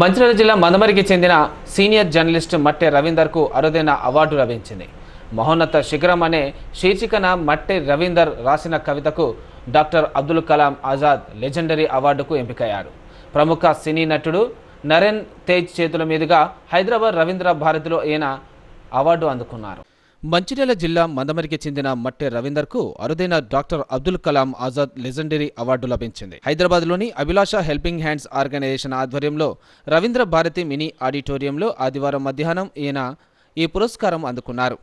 మంచిర్యాల జిల్లా మందమరికి చెందిన senior journalist Matte రవీందర్కు అరుదైన అవార్డు లభించింది. మహోన్నత శిఖరం అనే శీర్షికన మట్టె రవీందర్ రాసిన కవితకు డాక్టర్ అబ్దుల్ కలాం ఆజాద్ లెజెండరీ అవార్డుకు ఎంపికయ్యారు. ప్రముఖ సినీ నటుడు నరేన్ తేజ్ చేతుల మీదుగా హైదరాబాద్ రవీంద్ర భారతిలో ఈయన అవార్డు అందుకున్నారు. మంచిర్యాల జిల్లా మందమరికి చెందిన మట్టె రవీందర్కు అరుదైన doctor Abdul Kalam Azad legendary award లభించింది. హైదరాబాద్లోని అభిలాష హెల్పింగ్ హ్యాండ్స్ ఆర్గనైజేషన్ ఆధ్వర్యంలో రవీంద్ర భారతి మినీ ఆడిటోరియంలో ఆదివారం మధ్యాహ్నం ఈయన ఈ పురస్కారం అందుకున్నారు.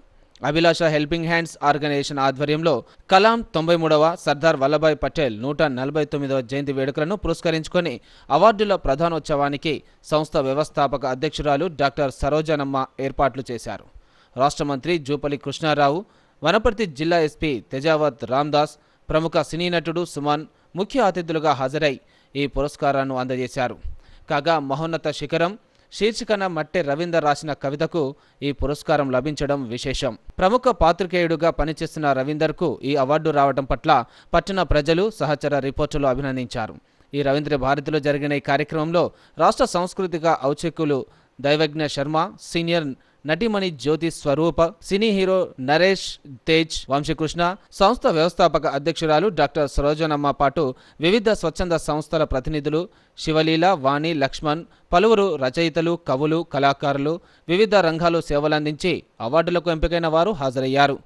అభిలాష హెల్పింగ్ హ్యాండ్స్ ఆర్గనైజేషన్ ఆధ్వర్యంలో కలాం తొంభై మూడవ సర్దార్ వల్లభాయ్ పటేల్ నూట నలభై తొమ్మిదవ జయంతి వేడుకలను పురస్కరించుకొని అవార్డుల ప్రధానోత్సవానికి సంస్థ వ్యవస్థాపక అధ్యక్షురాలు డాక్టర్ సరోజనమ్మ ఏర్పాట్లు చేశారు. రాష్ట్ర మంత్రి జూపల్లి కృష్ణారావు వనపర్తి జిల్లా ఎస్పీ తెజావత్ రామ్దాస్ ప్రముఖ సినీ నటుడు సుమన్ ముఖ్య అతిథులుగా హాజరై ఈ పురస్కారాన్ని అందజేశారు. కాగా మహోన్నత శిఖరం శీర్షికన మట్టె రవీందర్ రాసిన కవితకు ఈ పురస్కారం లభించడం విశేషం. ప్రముఖ పాత్రికేయుడుగా పనిచేస్తున్న రవీందర్కు ఈ అవార్డు రావడం పట్ల పట్టణ ప్రజలు సహచర రిపోర్టులు అభినందించారు. ఈ రవీంద్ర భారతిలో జరిగిన ఈ కార్యక్రమంలో రాష్ట్ర సాంస్కృతిక ఔచికులు దైవజ్ఞ శర్మ సీనియర్ నటిమణి జ్యోతి స్వరూప సినీ హీరో నరేష్ తేజ్ వంశీకృష్ణ సంస్థ వ్యవస్థాపక అధ్యక్షురాలు డాక్టర్ సరోజనమ్మ పాటు వివిధ స్వచ్ఛంద సంస్థల ప్రతినిధులు శివలీల వాణి లక్ష్మణ్ పలువురు రచయితలు కవులు కళాకారులు వివిధ రంగాలు సేవలందించి అవార్డులకు ఎంపికైన వారు హాజరయ్యారు.